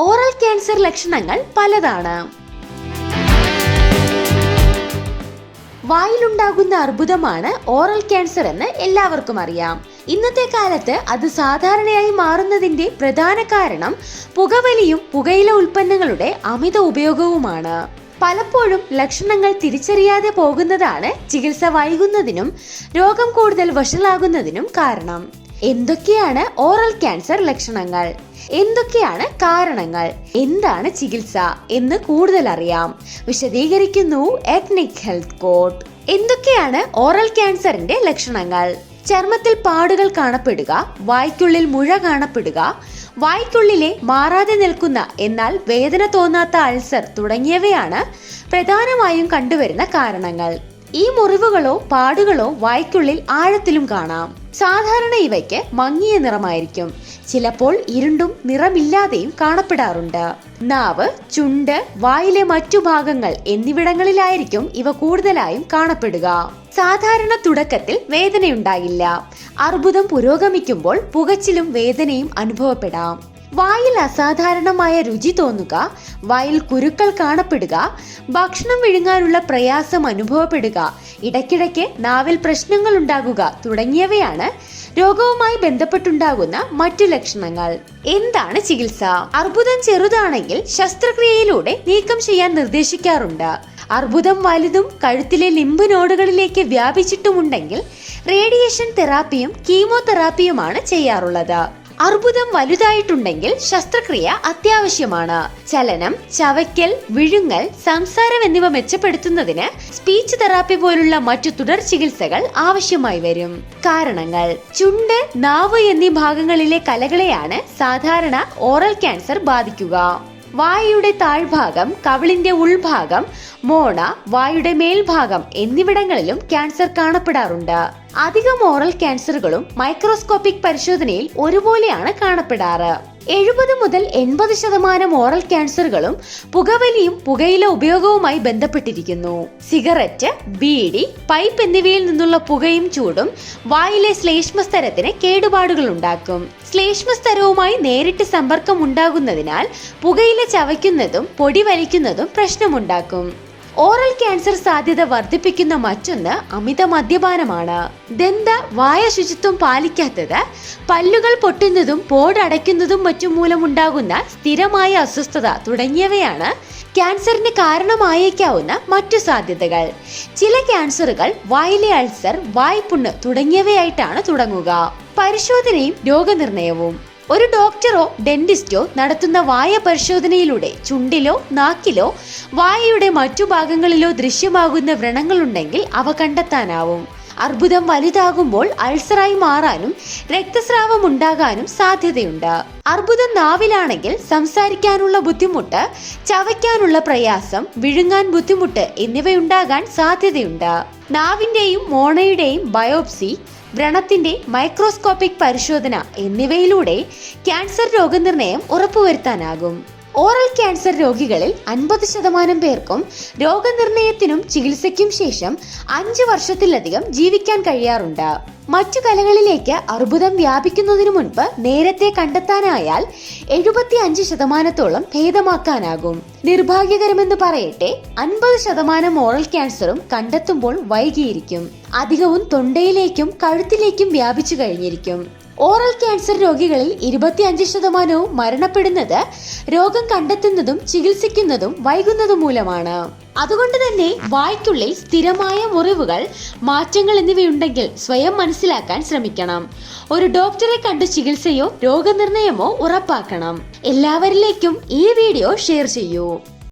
Oral cancer ലക്ഷണങ്ങൾ പലതാണ്. വായിലുണ്ടാകുന്ന അർബുദമാണ് oral cancer എന്ന് എല്ലാവർക്കും അറിയാം. ഇന്നത്തെ കാലത്ത് അത് സാധാരണയായി മാറുന്നതിന്റെ പ്രധാന കാരണം പുകവലിയും പുകയില ഉൽപ്പന്നങ്ങളുടെ അമിത ഉപയോഗവുമാണ്. പലപ്പോഴും ലക്ഷണങ്ങൾ തിരിച്ചറിയാതെ പോകുന്നതാണ് ചികിത്സ വൈകുന്നതിനും രോഗം കൂടുതൽ വഷളാകുന്നതിനും കാരണം. എന്തൊക്കെയാണ് ഓറൽ ക്യാൻസർ ലക്ഷണങ്ങൾ? എന്തൊക്കെയാണ് കാരണങ്ങൾ? എന്താണ് ചികിത്സ എന്ന് കൂടുതൽ അറിയാം. വിശദീകരിക്കുന്നു എത്നിക് ഹെൽത്ത് കോഡ് എന്തൊക്കെയാണ് ഓറൽ ക്യാൻസറിന്റെ ലക്ഷണങ്ങൾ? ചർമ്മത്തിൽ പാടുകൾ കാണപ്പെടുക വായ്ക്കുള്ളിൽ മുഴ കാണപ്പെടുക വായ്ക്കുള്ളിലെ മാറാതെ നിൽക്കുന്ന എന്നാൽ വേദന തോന്നാത്ത അൾസർ തുടങ്ങിയവയാണ് പ്രധാനമായും കണ്ടുവരുന്ന കാരണങ്ങൾ. ഈ മുറിവുകളോ പാടുകളോ വായ്ക്കുള്ളിൽ ആഴത്തിലും കാണാം. സാധാരണ ഇവയ്ക്ക് മങ്ങിയ നിറമായിരിക്കും. ചിലപ്പോൾ ഇരുണ്ടും നിറമില്ലാതെയും കാണപ്പെടാറുണ്ട്. നാവ് ചുണ്ട് വായിലെ മറ്റു ഭാഗങ്ങൾ എന്നിവിടങ്ങളിലായിരിക്കും ഇവ കൂടുതലായും കാണപ്പെടുക. സാധാരണ തുടക്കത്തിൽ വേദനയുണ്ടാകില്ല. അർബുദം പുരോഗമിക്കുമ്പോൾ പുകച്ചിലും വേദനയും അനുഭവപ്പെടാം. വായിൽ അസാധാരണമായ രുചി തോന്നുക വായിൽ കുരുക്കൾ കാണപ്പെടുക ഭക്ഷണം വിഴുങ്ങാനുള്ള പ്രയാസം അനുഭവപ്പെടുക ഇടയ്ക്കിടയ്ക്ക് നാവിൽ പ്രശ്നങ്ങൾ ഉണ്ടാകുക തുടങ്ങിയവയാണ് രോഗവുമായി ബന്ധപ്പെട്ടുണ്ടാകുന്ന മറ്റു ലക്ഷണങ്ങൾ. എന്താണ് ചികിത്സ? അർബുദം ചെറുതാണെങ്കിൽ ശസ്ത്രക്രിയയിലൂടെ നീക്കം ചെയ്യാൻ നിർദ്ദേശിക്കാറുണ്ട്. അർബുദം വലുതും കഴുത്തിലെ ലിംബ് നോഡുകളിലേക്ക് വ്യാപിച്ചിട്ടുമുണ്ടെങ്കിൽ റേഡിയേഷൻ തെറാപ്പിയും കീമോതെറാപ്പിയുമാണ് ചെയ്യാറുള്ളത്. അർബുദം വലുതായിട്ടുണ്ടെങ്കിൽ ശസ്ത്രക്രിയ അത്യാവശ്യമാണ്. ചലനം ചവയ്ക്കൽ വിഴുങ്ങൽ സംസാരം എന്നിവ മെച്ചപ്പെടുത്തുന്നതിന് സ്പീച്ച് തെറാപ്പി പോലുള്ള മറ്റു തുടർ ചികിത്സകൾ ആവശ്യമായി വരും. കാരണങ്ങൾ. ചുണ്ട് നാവ് എന്നീ ഭാഗങ്ങളിലെ കലകളെയാണ് സാധാരണ ഓറൽ ക്യാൻസർ ബാധിക്കുക. വായയുടെ താഴ്ഭാഗം കവിളിന്റെ ഉൾഭാഗം മോണ വായുടെ മേൽഭാഗം എന്നിവിടങ്ങളിലും ക്യാൻസർ കാണപ്പെടാറുണ്ട്. അധികം ഓറൽ ക്യാൻസറുകളും മൈക്രോസ്കോപ്പിക് പരിശോധനയിൽ ഒരുപോലെയാണ് കാണപ്പെടാറ്. എഴുപത് മുതൽ എൺപത് ശതമാനം ഓറൽ ക്യാൻസറുകളും പുകവലിയും പുകയില ഉപയോഗവുമായി ബന്ധപ്പെട്ടിരിക്കുന്നു. സിഗരറ്റ് ബീഡി പൈപ്പ് എന്നിവയിൽ നിന്നുള്ള പുകയും ചൂടും വായിലെ ശ്ലേഷ്മസ്തരത്തിന് കേടുപാടുകൾ ഉണ്ടാക്കും ശ്ലേഷ്മസ്തരവുമായി നേരിട്ട് സമ്പർക്കം ഉണ്ടാകുന്നതിനാൽ പുകയില ചവയ്ക്കുന്നതും പൊടി വലിക്കുന്നതും പ്രശ്നമുണ്ടാക്കും. ഓറൽ ക്യാൻസർ സാധ്യത വർദ്ധിപ്പിക്കുന്ന മറ്റൊന്ന് അമിത മദ്യപാനമാണ്. ദന്ത വായ ശുചിത്വം പാലിക്കാത്തത് പല്ലുകൾ പൊട്ടുന്നതും പോടടയ്ക്കുന്നതും മറ്റും മൂലമുണ്ടാകുന്ന സ്ഥിരമായ അസ്വസ്ഥത തുടങ്ങിയവയാണ് ക്യാൻസറിന് കാരണമായേക്കാവുന്ന മറ്റു സാധ്യതകൾ. ചില ക്യാൻസറുകൾ വായിലെ അൾസർ വായ്പുണ്ണ് തുടങ്ങിയവയായിട്ടാണ് തുടങ്ങുക. പരിശോധനയും രോഗനിർണയവും. ഒരു ഡോക്ടറോ ഡെന്റിസ്റ്റോ നടത്തുന്ന വായ പരിശോധനയിലൂടെ ചുണ്ടിലോ നാക്കിലോ വായയുടെ മറ്റു ഭാഗങ്ങളിലോ ദൃശ്യമാകുന്ന വ്രണങ്ങളുണ്ടെങ്കിൽ അവ കണ്ടെത്താനാവും. അർബുദം വലുതാകുമ്പോൾ അൾസറായി മാറാനും രക്തസ്രാവം ഉണ്ടാകാനും സാധ്യതയുണ്ട്. അർബുദം നാവിലാണെങ്കിൽ സംസാരിക്കാനുള്ള ബുദ്ധിമുട്ട് ചവയ്ക്കാനുള്ള പ്രയാസം വിഴുങ്ങാൻ ബുദ്ധിമുട്ട് എന്നിവയുണ്ടാകാൻ സാധ്യതയുണ്ട്. നാവിന്റെയും മോണയുടെയും ബയോപ്സി വ്രണത്തിന്റെ മൈക്രോസ്കോപ്പിക് പരിശോധന എന്നിവയിലൂടെ ക്യാൻസർ രോഗനിർണയം ഉറപ്പുവരുത്താനാകും. ഓറൽ ക്യാൻസർ രോഗികളിൽ അൻപത് ശതമാനം പേർക്കും രോഗനിർണയത്തിനും ചികിത്സയ്ക്കും ശേഷം അഞ്ച് വർഷത്തിലധികം ജീവിക്കാൻ കഴിയാറുണ്ട്. മറ്റു കലകളിലേക്ക് അർബുദം വ്യാപിക്കുന്നതിനു മുൻപ് നേരത്തെ കണ്ടെത്താനായാൽ എഴുപത്തി അഞ്ച് ശതമാനത്തോളം ഭേദമാക്കാനാകും. നിർഭാഗ്യകരമെന്ന് പറയട്ടെ അൻപത് ശതമാനം ഓറൽ ക്യാൻസറും കണ്ടെത്തുമ്പോൾ വൈകിയിരിക്കും. അധികവും തൊണ്ടയിലേക്കും കഴുത്തിലേക്കും വ്യാപിച്ചു കഴിഞ്ഞിരിക്കും. ഓറൽ ക്യാൻസർ രോഗികളിൽ ഇരുപത്തിയഞ്ച് ശതമാനവും മരണപ്പെടുന്നത് രോഗം കണ്ടെത്തുന്നതും ചികിത്സിക്കുന്നതും വൈകുന്നതും മൂലമാണ് അതുകൊണ്ട് തന്നെ വായ്ക്കുള്ളിൽ സ്ഥിരമായ മുറിവുകൾ മാറ്റങ്ങൾ എന്നിവയുണ്ടെങ്കിൽ സ്വയം മനസ്സിലാക്കാൻ ശ്രമിക്കണം. ഒരു ഡോക്ടറെ കണ്ട് ചികിത്സയോ രോഗനിർണയമോ ഉറപ്പാക്കണം. എല്ലാവരിലേക്കും ഈ വീഡിയോ ഷെയർ ചെയ്യൂ.